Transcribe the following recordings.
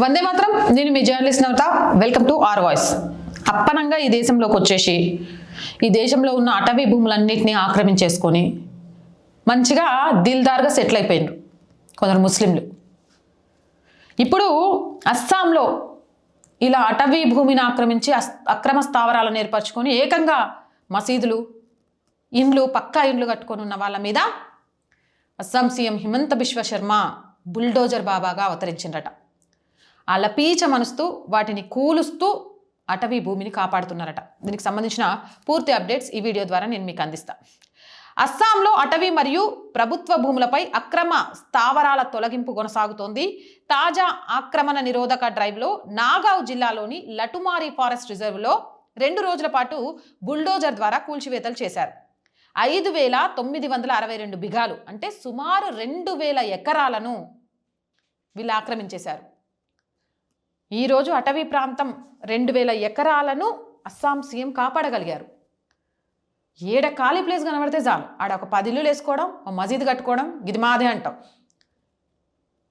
వందే మాత్రం. నేను మీ journalist Navata. Welcome to R voice. అప్పనంగా ఈ దేశంలోకి వచ్చేసి ఈ దేశంలో ఉన్న అటవీ భూములన్నింటినీ ఆక్రమించేసుకొని మంచిగా దిల్దార్గా సెటిల్ అయిపోయిండ్రు కొందరు ముస్లింలు. ఇప్పుడు అస్సాంలో ఇలా అటవీ భూమిని ఆక్రమించి అస్- అక్రమ స్థావరాలను ఏర్పరచుకొని ఏకంగా మసీదులు ఇండ్లు పక్కా ఇండ్లు కట్టుకొని ఉన్న వాళ్ళ మీద అస్సాం సీఎం హిమంత బిశ్వ శర్మ బుల్డోజర్ బాబాగా అవతరించిండట ఆ లపీచ మనస్తూ వాటిని కూలుస్తూ అటవీ భూమిని కాపాడుతున్నారట. దీనికి సంబంధించిన పూర్తి అప్డేట్స్ ఈ వీడియో ద్వారా నేను మీకు అందిస్తా. అస్సాంలో అటవీ మరియు ప్రభుత్వ భూములపై అక్రమ స్థావరాల తొలగింపు కొనసాగుతోంది. తాజా ఆక్రమణ నిరోధక డ్రైవ్లో నాగావ్ జిల్లాలోని లటుమారి ఫారెస్ట్ రిజర్వ్లో రెండు రోజుల పాటు బుల్డోజర్ ద్వారా కూల్చివేతలు చేశారు. ఐదు వేల తొమ్మిది వందల అరవై రెండు బిఘాలు అంటే సుమారు రెండు వేల ఎకరాలను వీళ్ళు ఆక్రమించేశారు. ఈరోజు అటవీ ప్రాంతం రెండు వేల ఎకరాలను అస్సాం సీఎం కాపాడగలిగారు. ఏడ ఖాళీ ప్లేస్ కనబడితే చాలు. ఆడ ఒక పది ఇల్లులు వేసుకోవడం ఒక మసీదు కట్టుకోవడం ఇది మాదే అంటాం.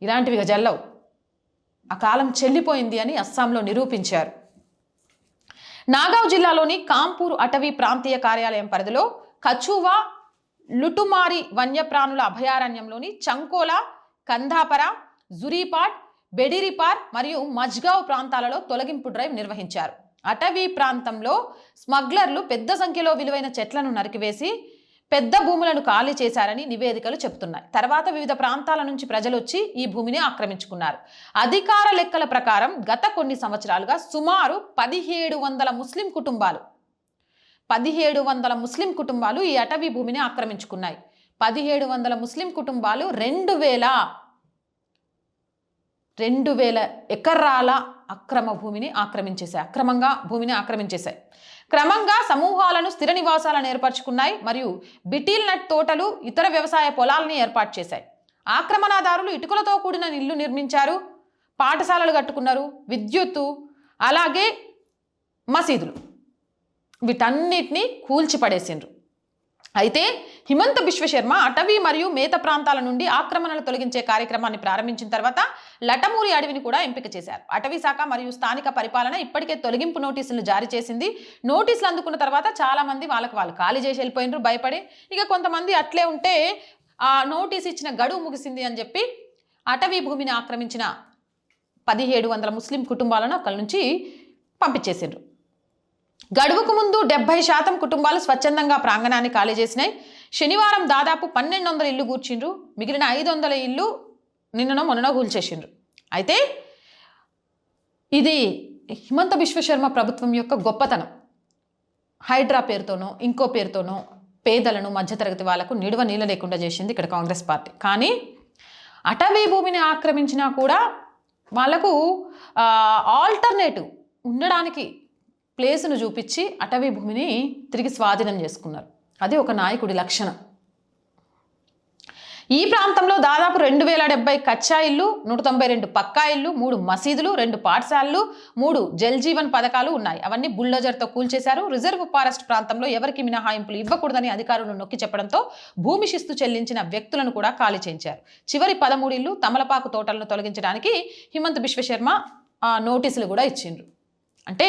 ఇలాంటివి ఇక జల్లవు. ఆ కాలం చెల్లిపోయింది అని అస్సాంలో నిరూపించారు. నాగావ్ జిల్లాలోని కాంపూర్ అటవీ ప్రాంతీయ కార్యాలయం పరిధిలో కచువా లుటుమారి వన్యప్రాణుల అభయారణ్యంలోని చంకోలా కంధాపర జురీపాట్ బెడిరిపార్ మరియు మజ్గావ్ ప్రాంతాలలో తొలగింపు డ్రైవ్ నిర్వహించారు. అటవీ ప్రాంతంలో స్మగ్లర్లు పెద్ద సంఖ్యలో విలువైన చెట్లను నరికివేసి పెద్ద భూములను ఖాళీ చేశారని నివేదికలు చెబుతున్నాయి. తర్వాత వివిధ ప్రాంతాల నుంచి ప్రజలు వచ్చి ఈ భూమిని ఆక్రమించుకున్నారు. అధికార లెక్కల ప్రకారం గత కొన్ని సంవత్సరాలుగా సుమారు పదిహేడు వందల ముస్లిం కుటుంబాలు పదిహేడు వందల ముస్లిం కుటుంబాలు ఈ అటవీ భూమిని ఆక్రమించుకున్నాయి. పదిహేడు వందల ముస్లిం కుటుంబాలు రెండు వేల రెండు వేల ఎకరాల అక్రమ భూమిని ఆక్రమించేశాయి. అక్రమంగా భూమిని ఆక్రమించేశాయి. క్రమంగా సమూహాలను స్థిర నివాసాలను ఏర్పరచుకున్నాయి మరియు బిటీల్ నట్ తోటలు ఇతర వ్యవసాయ పొలాలని ఏర్పాటు చేశాయి. ఆక్రమణదారులు ఇటుకలతో కూడిన ఇల్లు నిర్మించారు పాఠశాలలు కట్టుకున్నారు విద్యుత్తు అలాగే మసీదులు. వీటన్నిటిని కూల్చిపడేసిండ్రు. అయితే హిమంత విశ్వశర్మ అటవీ మరియు మేత ప్రాంతాల నుండి ఆక్రమణలు తొలగించే కార్యక్రమాన్ని ప్రారంభించిన తర్వాత లటమూరి అడవిని కూడా ఎంపిక చేశారు. అటవీ శాఖ మరియు స్థానిక పరిపాలన ఇప్పటికే తొలగింపు నోటీసులు జారీ చేసింది. నోటీసులు అందుకున్న తర్వాత చాలా మంది వాళ్ళకి వాళ్ళు ఖాళీ చేసి వెళ్ళిపోయినారు భయపడి. ఇక కొంతమంది అట్లే ఉంటే ఆ నోటీస్ ఇచ్చిన గడువు ముగిసింది అని చెప్పి అటవీ భూమిని ఆక్రమించిన పదిహేడు వందల ముస్లిం కుటుంబాలను అక్కడి నుంచి పంపించేసిండ్రు. గడువుకు ముందు డెబ్బై శాతం కుటుంబాలు స్వచ్ఛందంగా ప్రాంగణాన్ని ఖాళీ చేసినాయి. శనివారం దాదాపు పన్నెండు వందల ఇల్లు కూర్చిండ్రు. మిగిలిన ఐదు వందల ఇల్లు నిన్ననో మొన్ననో కూల్చేసిండ్రు. అయితే ఇది హిమంత విశ్వశర్మ ప్రభుత్వం యొక్క గొప్పతనం. హైడ్రా పేరుతోనో ఇంకో పేరుతోనో పేదలను మధ్యతరగతి వాళ్ళకు నిడువ నీళ్ళ లేకుండా చేసింది ఇక్కడ కాంగ్రెస్ పార్టీ. కానీ అటవీ భూమిని ఆక్రమించినా కూడా వాళ్ళకు ఆల్టర్నేటివ్ ఉండడానికి ప్లేసును చూపించి అటవీ భూమిని తిరిగి స్వాధీనం చేసుకున్నారు. అది ఒక నాయకుడి లక్షణం. ఈ ప్రాంతంలో దాదాపు రెండు వేల డెబ్బై కచ్చా ఇల్లు నూట తొంభై రెండు పక్కా ఇల్లు మూడు మసీదులు రెండు పాఠశాలలు మూడు జల్ జీవన్ పథకాలు ఉన్నాయి. అవన్నీ బుల్డోజర్తో కూల్చేశారు. రిజర్వ్ ఫారెస్ట్ ప్రాంతంలో ఎవరికి మినహాయింపులు ఇవ్వకూడదని అధికారులు నొక్కి చెప్పడంతో భూమి శిస్తు చెల్లించిన వ్యక్తులను కూడా ఖాళీ చేయించారు. చివరి పదమూడు ఇల్లు తమలపాకు తోటలను తొలగించడానికి హిమంత్ బిశ్వశర్మ ఆ, నోటీసులు కూడా ఇచ్చిండ్రు. అంటే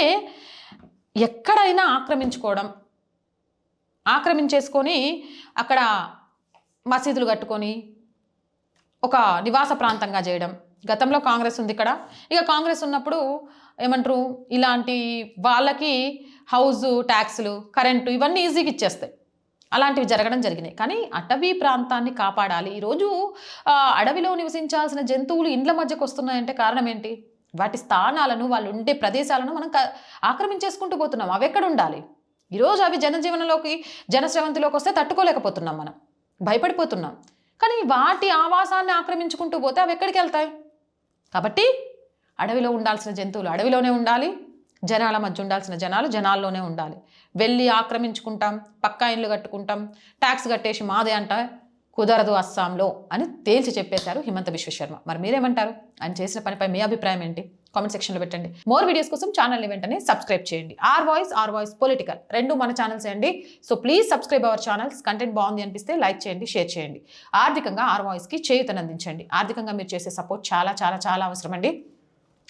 ఎక్కడైనా ఆక్రమించుకోవడం. ఆక్రమించేసుకొని అక్కడ మసీదులు కట్టుకొని ఒక నివాస ప్రాంతంగా చేయడం. గతంలో కాంగ్రెస్ ఉంది ఇక్కడ. ఇక కాంగ్రెస్ ఉన్నప్పుడు ఏమంటారు? ఇలాంటి వాళ్ళకి హౌస్ ట్యాక్స్లు కరెంటు ఇవన్నీ ఈజీగా ఇచ్చేస్తాయి. అలాంటివి జరగడం జరిగినాయి. కానీ అటవీ ప్రాంతాన్ని కాపాడాలి. ఈరోజు అడవిలో నివసించాల్సిన జంతువులు ఇండ్ల మధ్యకు వస్తున్నాయంటే కారణం ఏంటి? వాటి స్థానాలను వాళ్ళు ఉండే ప్రదేశాలను మనం ఆక్రమించేసుకుంటూ పోతున్నాం. అవి ఎక్కడ ఉండాలి ఈరోజు అవి జనజీవనంలోకి జనశ్రవంతిలోకి వస్తే తట్టుకోలేకపోతున్నాం మనం. భయపడిపోతున్నాం. కానీ వాటి ఆవాసాన్ని ఆక్రమించుకుంటూ పోతే అవి ఎక్కడికి వెళ్తాయి? కాబట్టి అడవిలో ఉండాల్సిన జంతువులు అడవిలోనే ఉండాలి. జనాల మధ్య ఉండాల్సిన జనాలు జనాల్లోనే ఉండాలి. వెళ్ళి ఆక్రమించుకుంటాం పక్కా ఇండ్లు కట్టుకుంటాం ట్యాక్స్ కట్టేసి మాదే అంట. కుదరదు అస్సాంలో అని తేల్చి చెప్పేశారు హిమంత విశ్వశర్మ మరి మీరేమంటారు? ఆయన చేసిన పనిపై మీ అభిప్రాయం ఏంటి? కామెంట్ సెక్షన్లో పెట్టండి. మోర్ వీడియోస్ కోసం ఛానల్ని వెంటనే సబ్స్క్రైబ్ చేయండి. R voice R voice political. రెండు మన ఛానల్స్ అండి. So please subscribe our channels. Content బాగుంది అనిపిస్తే లైక్ చేయండి షేర్ చేయండి. ఆర్థికంగా ఆర్ వాయిస్కి చేయుతనందించండి. ఆర్థికంగా మీరు చేసే సపోర్ట్ చాలా చాలా చాలా అవసరం అండి